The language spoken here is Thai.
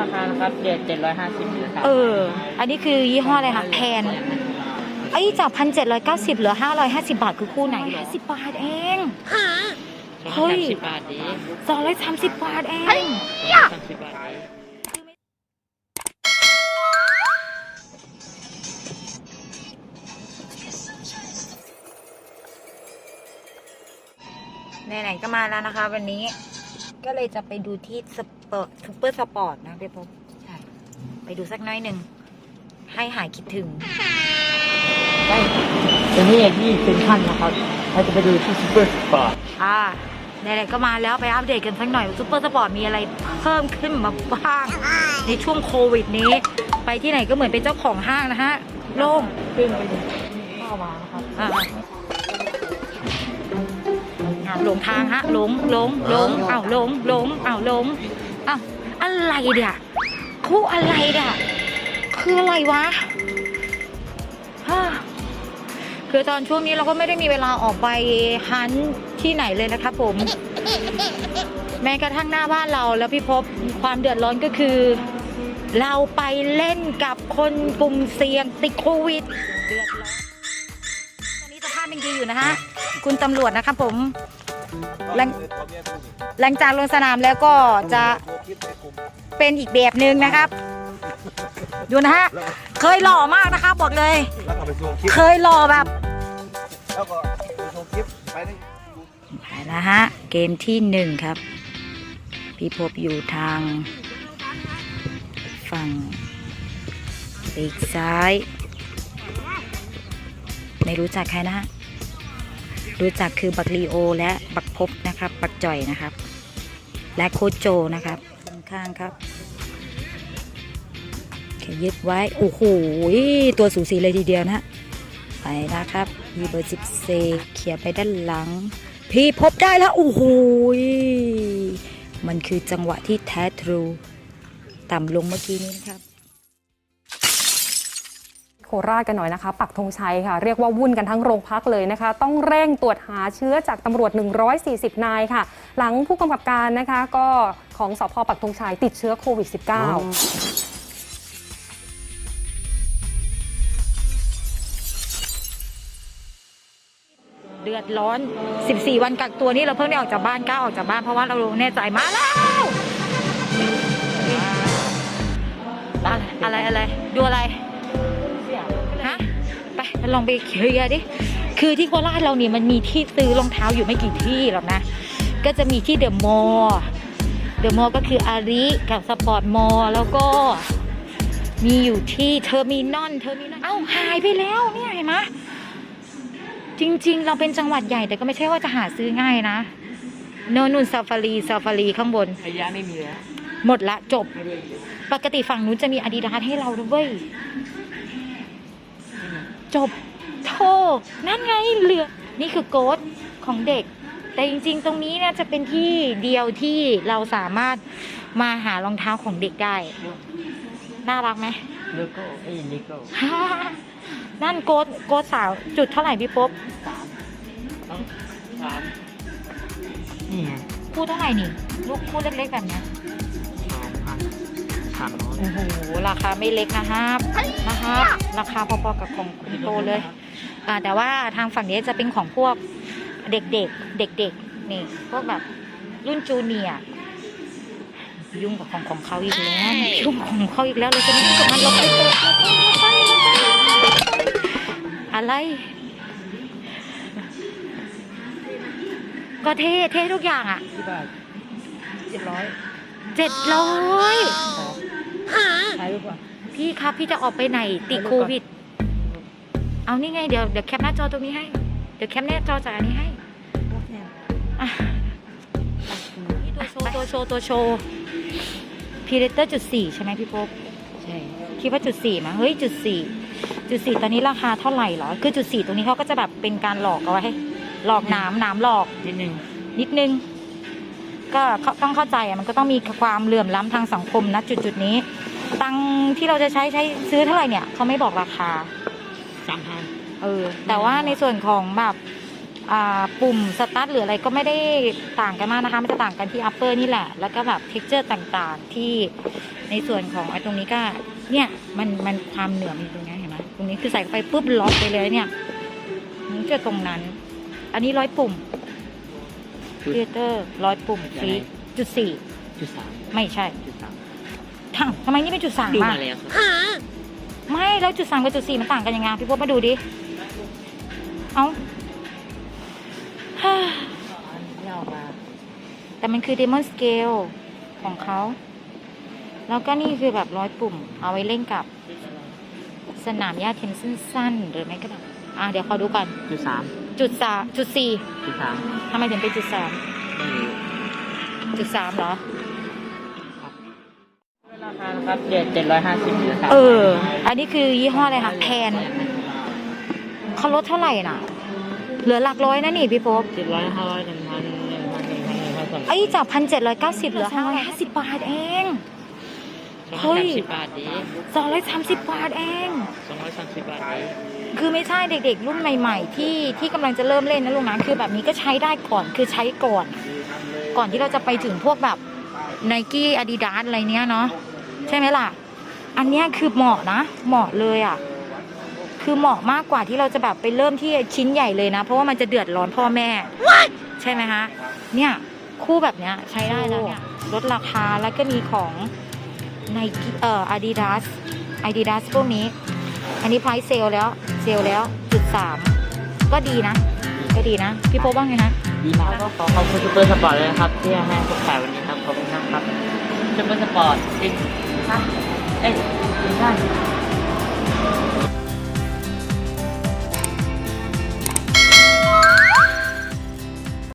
ราคานะครับเดือนเจ็ดร้อยห้าสิบครับเออ อันนี้คือยี่ห้ออะไรคะแพนไอ้จากพันเจ็ดร้อยเก้าสิบเหลือห้าร้อยห้าสิบาทคือคู่ไหนห้าสิบบาทเองเฮ้ยสิบบาทดีสองร้อยสามสิบบาทเองสามสิบบาทดีไหนๆก็มาแล้วนะคะ วันนี้ก็เลยจะไปดูที่ส ปอร์ตซูเปอร์สปอร์ตนะพี่พบใช่ ไปดูสักน้อยหนึ่ง ให้หายคิดถึงไปตัวนี้ที่เป็นขั้นนะครับเราจะไปดูที่ซูเปอร์สปอร์ตอ่าไหนๆก็มาแล้วไปอัปเดตกันสักหน่อยซูเปอร์สปอร์ตมีอะไรเพิ่มขึ้นมาบ้าง ในช่วงโควิดนี้ ไปที่ไหนก็เหมือนเป็นเจ้าของห้างนะฮะ โล่งซึ่งเป็นเข้ามานะครับอ่าอ่าหลงทางฮะหลงหลงหลงอ้าวหลงหลงอ้าวหลง อ้าวอะไรเดี๋ยคู่อะไรเดี๋ยคืออะไรวะคือตอนช่วงนี้เราก็ไม่ได้มีเวลาออกไปฮันที่ไหนเลยนะครับผม แม้กระทั่งหน้าบ้านเราแล้วพี่พบความเดือดร้อนก็คือ เราไปเล่นกับคนกลุ่มเสี่ยงติดโควิดเดือดร้อนตอนนี้สภาพยังดีอยู่นะฮะ คุณตำรวจนะครับผม หลังหลังจากลงสนามแล้วก็จะเป็นอีกแบบหนึ่งนะครับ ดูนะฮะ เคยหล่อมากนะครับบอกเลยแล้วก็ไปส่งคลิปเคยหล่อแบบแล้วก็ไปส่งคลิปไปในไปนะฮะ เกมที่หนึ่งครับ พี่พบอยู่ทาง ฝั่งปีกซ้าย ไม่รู้จักใครนะฮะ รู้จักคือบักลีโอ และบักพบนะครับบักจ่อยนะครับ และโคโจนะครับข้างๆครับแค่ยึดไว้ โอ้โห ตัวสูสีเลยทีเดียวนะ ไปนะครับมีเบอร์สิบเซเขี่ยไปด้านหลัง พี่พบได้แล้ว โอ้โห มันคือจังหวะที่แท้ทรู ต่ำลงเมื่อกี้นี้นะครับ โคราชกันหน่อยนะคะ ปักธงชัยค่ะ เรียกว่าวุ่นกันทั้งโรงพักเลยนะคะ ต้องเร่งตรวจหาเชื้อจากตำรวจ 140 นายค่ะ หลังผู้กำกับการนะคะ ก็ของสพปักธงชัยติดเชื้อโควิด -19 เดือดร้อน 14 วันกักตัวนี่เราเพิ่งได้ออกจากบ้านกล้าออกจากบ้านเพราะว่าเราแน่ใจมาแล้วอะไรอะไรดูอะไรฮะไป ลองไปเคลียร์ดิ คือที่โคราชเราเนี่ยมันมีที่ซื้อรองเท้าอยู่ไม่กี่ที่หรอกนะ ก็จะมีที่เดอะมอลล์เดอะมอลล์ก็คืออาริกับสปอร์ตมอลล์แล้วก็มีอยู่ที่เทอร์มินอลเทอร์มินอลเอ้าหายไปแล้วเนี่ยเห็นไหมจริง ๆ เราเป็นจังหวัดใหญ่แต่ก็ไม่ใช่ว่าจะหาซื้อง่ายนะโนนนุนซาฟารีซาฟารีข้างบนระยะไม่มีแล้วหมดละจบไม่ด้วยปกติฝั่งนู้นจะมีอาดิดาสให้เราด้วย จบโธ่นั่นไงเหลือ นี่คือโกดของเด็ก แต่จริงๆ ตรงนี้เนี่ยจะเป็นที่เดียวที่เราสามารถมาหารองเท้าของเด็กได้ น่ารักไหมเลโก้เอ้ยเลโก้นั่นโกดโกดสาวจุดเท่าไหร่พี่ป๊บสามต้องสามนี่ไงคู่เท่าไหร่นี่ ลูกคู่เล็กๆแบบเนี้ยสองพัน สามร้อยโอ้โหราคาไม่เล็กนะครับนะครับราคาพอๆกับของคุณโตเลยอ่าแต่ว่าทางฝั่งนี้จะเป็นของพวกเด็กๆเด็กๆนี่พวกแบบรุ่นจูเนียร์ยุ่งกับของของเขาอีกแล้วยุ่งของเขาอีกแล้วเราจะไม่ยุ่งกับมันเราไปเปิดเราไปเราไปเราไปอะไร ก็เท่เท่ทุกอย่างอะที่บาทเจ็ดร้อยเจ็ดร้อย ใช้หรือเปล่าพี่ครับพี่จะออกไปไหนติดโควิด เอานี่ไงเดี๋ยวเดี๋ยวแคปหน้าจอตรงนี้ให้ เดี๋ยวแคปหน้าจอจากอันนี้ให้อะนี่ตัวโชว์ตัวโชว์ตัวโชว์พีเดเตอร์จุดสี่ใช่ไหมพี่โป๊บใช่คิดว่าจุดสี่มั้ยเฮ้ยจุดสี่จุดสี่ตอนนี้ราคาเท่าไหร่เหรอ คือจุดสี่ตรงนี้เขาก็จะแบบเป็นการหลอกเอาไว้ให้หลอกหน้ำหน้ำหลอกนิดนึงนิดนึง ก็เขาต้องเข้าใจอะมันก็ต้องมีความเหลื่อมล้ำทางสังคมนะจุดจุดๆนี้ ตังค์ที่เราจะใช้ใช้ซื้อเท่าไหร่เนี่ยเขาไม่บอกราคาสามพันเออ แต่ว่าในส่วนของแบบอ่าปุ่มสตาร์ทหรืออะไรก็ไม่ได้ต่างกันมากนะคะ มันจะต่างกันที่ upper นี่แหละ แล้วก็แบบ texture ต่างๆ ที่ในส่วนของไอ้ตรงนี้ก็เนี่ยมันมันความเหนือมันอยู่ตรงนี้เห็นไหมตรงนี้คือใส่เข้าไปปุ๊บล็อกไปเลยเนี่ยมันจะตรงนั้น อันนี้ร้อยปุ่ม จุด เทเตอร์ร้อยปุ่มฟรีจุดสี่จุดสามไม่ใช่จุดสามทำทำไมนี่เป็นจุดสามดูอะมาแล้วครับไม่แล้วจุดสามกับจุดสี่มันต่างกันยังไงพี่พบมาดูดิเอาฮ่าไม่ออกมาแต่มันคือ Demon Scale ของเขา แล้วก็นี่คือแบบร้อยปุ่ม เอาไว้เล่นกับ สนามหญ้าเทนสั้นๆหรือไม่ก็แบบอะเดี๋ยวขอดูก่อนจุดสาม จุดสามจุดสี่จุดสามทำไมถึงเป็นจุดสามไม่รู้จุดสามเหรอราคานะครับเจ็ดเจ็ดร้อยห้าสิบจุดสามเออ อันนี้คือยี่ห้ออะไรคะแพนเขาลดเท่าไหร่น่ะ เหลือหลักร้อยนะนี่พี่โป๊บเจ็ดร้อยห้าร้อยหนึ่งพันหนึ่งพันหนึ่งพันหนึ่งพันสองไอ้ยจากพันเจ็ดร้อยเก้าสิบเหลือห้าร้อยห้าสิบบาทเอง เฮ้สองร้อยยสามสิบบาทดีสองร้อยสามสิบบาทเอง สองร้อยสามสิบบาทดีคือไม่ใช่เด็กๆ รุ่นใหม่ ๆ ที่ที่กำลังจะเริ่มเล่นนะลุงนะคือแบบนี้ก็ใช้ได้ก่อนคือใช้ก่อน ก่อนที่เราจะไปถึงพวกแบบไนกี้อาดิดาสอะไรเนี้ยเนาะใช่ไหมล่ะ อันเนี้ยคือเหมาะนะเหมาะเลยอะ่ะ คือเหมาะมากกว่าที่เราจะแบบไปเริ่มที่ชิ้นใหญ่เลยนะ เพราะว่ามันจะเดือดร้อนพ่อแม่ ใช่ไหมฮะเนี่ยคู่แบบเนี้ยใช้ได้แล้วเนี่ยลดราคาแล้วก็มีของ ไนกี้เอ่ออาดิดาสอาดิดาสพวกนี้ อันนี้ไพรเซลแล้ว เซลแล้วจุดสามก็ดีนะ ก็ดีนะ พี่โป๊บ้างไงนะดีมากก็ขอขอบคุณซูเปอร์สปอร์ตเลยนะครับ ที่ให้ผมถ่ายวันนี้ครับ ขอบคุณมากครับซูเปอร์สปอร์ตจริงท่เอ้ยจริงท่